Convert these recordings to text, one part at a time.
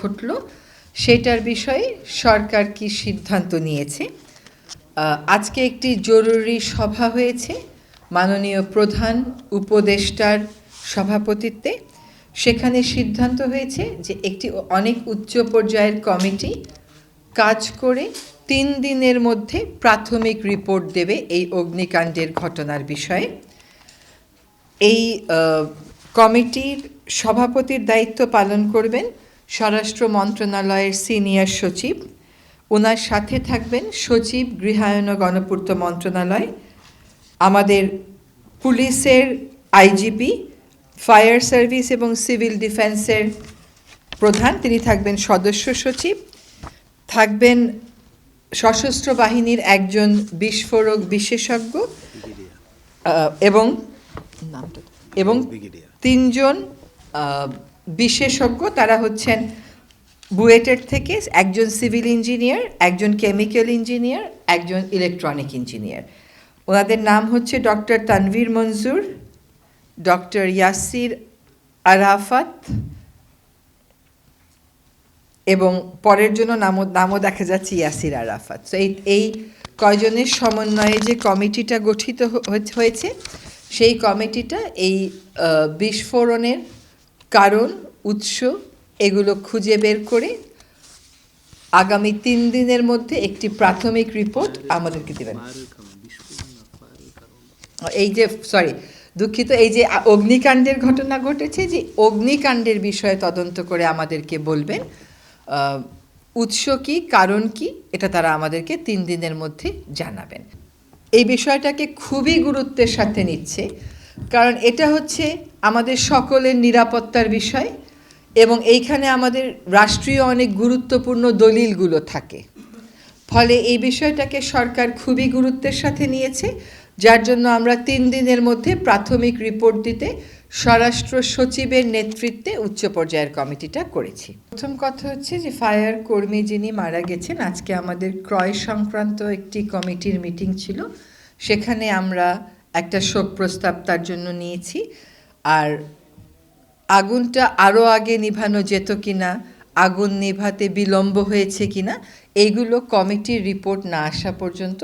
ঘটল, সেটার বিষয়ে সরকার কি সিদ্ধান্ত নিয়েছে? আজকে একটি জরুরি সভা হয়েছে, মাননীয় প্রধান উপদেষ্টার সভাপতিত্বে। সেখানে সিদ্ধান্ত হয়েছে যে একটি অনেক উচ্চ পর্যায়ের কমিটি কাজ করে তিন দিনের মধ্যে প্রাথমিক রিপোর্ট দেবে এই অগ্নিকাণ্ডের ঘটনার বিষয়ে। এই কমিটির সভাপতির দায়িত্ব পালন করবেন স্বরাষ্ট্র মন্ত্রণালয়ের সিনিয়র সচিব। ওনার সাথে থাকবেন সচিব গৃহায়ন ও গণপূর্ত মন্ত্রণালয় আমাদের পুলিশের আইজিপি ফায়ার সার্ভিস এবং সিভিল ডিফেন্সের প্রধান তিনি থাকবেন সদস্য সচিব। থাকবেন সশস্ত্র বাহিনীর একজন বিস্ফোরক বিশেষজ্ঞ এবং নামটা এবং তিনজন বিশেষজ্ঞ, তারা হচ্ছেন বুয়েটের থেকে একজন সিভিল ইঞ্জিনিয়ার, একজন কেমিক্যাল ইঞ্জিনিয়ার, একজন ইলেকট্রনিক ইঞ্জিনিয়ার। ওনাদের নাম হচ্ছে ডক্টর তানভীর মঞ্জুর ডক্টর ইয়াসির আরাফাত এবং পরের জন্য নামও নামও দেখা যাচ্ছে ইয়াসির আরাফাত। তো এই এই কয়জনের সমন্বয়ে যে কমিটিটা গঠিত হয়েছে, সেই কমিটিটা এই বিস্ফোরণের কারণ, উৎস, এগুলো খুঁজে বের করে আগামী তিন দিনের মধ্যে একটি প্রাথমিক রিপোর্ট আমাদেরকে দেবেন। এই যে সরি দুঃখিত, এই যে অগ্নিকাণ্ডের ঘটনা ঘটেছে যে অগ্নিকাণ্ডের বিষয়ে তদন্ত করে আমাদেরকে বলবেন উৎস কি, কারণ কি, এটা তারা আমাদেরকে তিন দিনের মধ্যে জানাবেন। এই বিষয়টাকে খুবই গুরুত্বের সাথে নিচ্ছে, কারণ এটা হচ্ছে আমাদের সকলের নিরাপত্তার বিষয় এবং এইখানে আমাদের রাষ্ট্রীয় অনেক গুরুত্বপূর্ণ দলিলগুলো থাকে। ফলে এই বিষয়টাকে সরকার খুবই গুরুত্বের সাথে নিয়েছে, যার জন্য আমরা তিন দিনের মধ্যে প্রাথমিক রিপোর্ট দিতে স্বরাষ্ট্র সচিবের নেতৃত্বে উচ্চ পর্যায়ের কমিটিটা করেছি। প্রথম কথা হচ্ছে যে ফায়ার কর্মী যিনি মারা গেছেন, আজকে আমাদের ক্রয় সংক্রান্ত একটি কমিটির মিটিং ছিল। সেখানে আমরা একটা শোক প্রস্তাব তার জন্য নিয়েছি। আর আগুনটা আরও আগে নিভানো যেত কিনা, আগুন নেভাতে বিলম্ব হয়েছে কিনা, এইগুলো কমিটির রিপোর্ট না আসা পর্যন্ত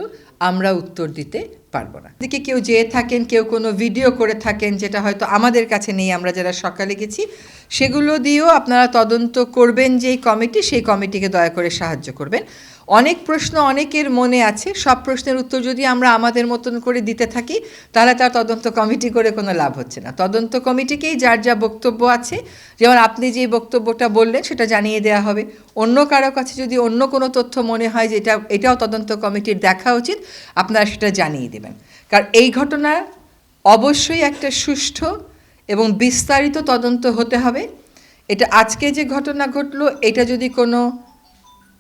আমরা উত্তর দিতে পারব না। দিকে কেউ যেয়ে থাকেন, কেউ কোনো ভিডিও করে থাকেন, যেটা হয়তো আমাদের কাছে নেই, আমরা যারা সকালে গেছি, সেগুলো দিয়েও আপনারা তদন্ত করবেন যেই কমিটি, সেই কমিটিকে দয়া করে সাহায্য করবেন। অনেক প্রশ্ন অনেকের মনে আছে, সব প্রশ্নের উত্তর যদি আমরা আমাদের মতন করে দিতে থাকি, তাহলে তার তদন্ত কমিটি করে কোনো লাভ হচ্ছে না। তদন্ত কমিটিকেই যার যা বক্তব্য আছে, যেমন আপনি যে বক্তব্যটা বললেন, সেটা জানিয়ে দেওয়া হবে। অন্য কারও কাছে যদি অন্য কোনো তথ্য মনে হয় যে এটা, এটাও তদন্ত কমিটির দেখা উচিত, আপনারা সেটা জানিয়ে দেবেন। কারণ এই ঘটনা অবশ্যই একটা সুষ্ঠু এবং বিস্তারিত তদন্ত হতে হবে। এটা আজকে যে ঘটনা ঘটলো, এটা যদি কোনো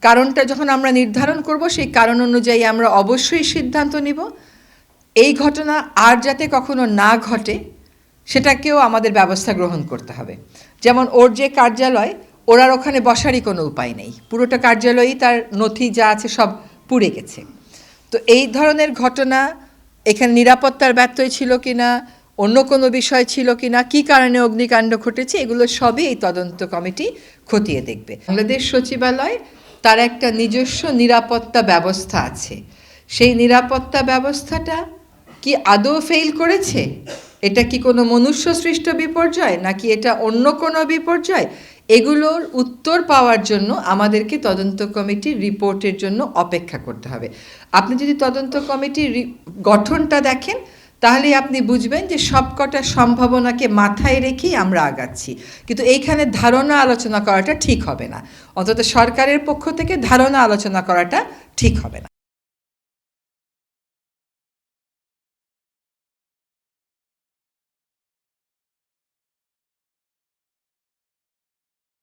কারণটা যখন আমরা নির্ধারণ করব, সেই কারণ অনুযায়ী আমরা অবশ্যই সিদ্ধান্ত নিব। এই ঘটনা আর যাতে কখনো না ঘটে, সেটাকেও আমাদের ব্যবস্থা গ্রহণ করতে হবে। যেমন ওর যে কার্যালয় ওর ওখানে বসারই কোনো উপায় নেই। পুরোটা কার্যালয়েই তার নথি যা আছে সব পুড়ে গেছে। তো এই ধরনের ঘটনা, এখানে নিরাপত্তার ব্যত্যয় ছিল কি না অন্য কোনো বিষয় ছিল কিনা, কি কারণে অগ্নিকাণ্ড ঘটেছে, এগুলো সবই এই তদন্ত কমিটি খতিয়ে দেখবে। বাংলাদেশ সচিবালয় তার একটা নিজস্ব নিরাপত্তা ব্যবস্থা আছে। সেই নিরাপত্তা ব্যবস্থাটা কি আদৌ ফেল করেছে? এটা কি কোনো মনুষ্য সৃষ্ট বিপর্যয় নাকি এটা অন্য কোনো বিপর্যয়? এগুলোর উত্তর পাওয়ার জন্য আমাদেরকে তদন্ত কমিটির রিপোর্টের জন্য অপেক্ষা করতে হবে। আপনি যদি তদন্ত কমিটির গঠনটা দেখেন তাহলে আপনি বুঝবেন যে সবকটা সম্ভাবনাকে মাথায় রেখেই আমরা আগাচ্ছি। কিন্তু এইখানে ধারণা আলোচনা করাটা ঠিক হবে না। অন্তত সরকারের পক্ষ থেকে ধারণা আলোচনা করাটা ঠিক হবে না।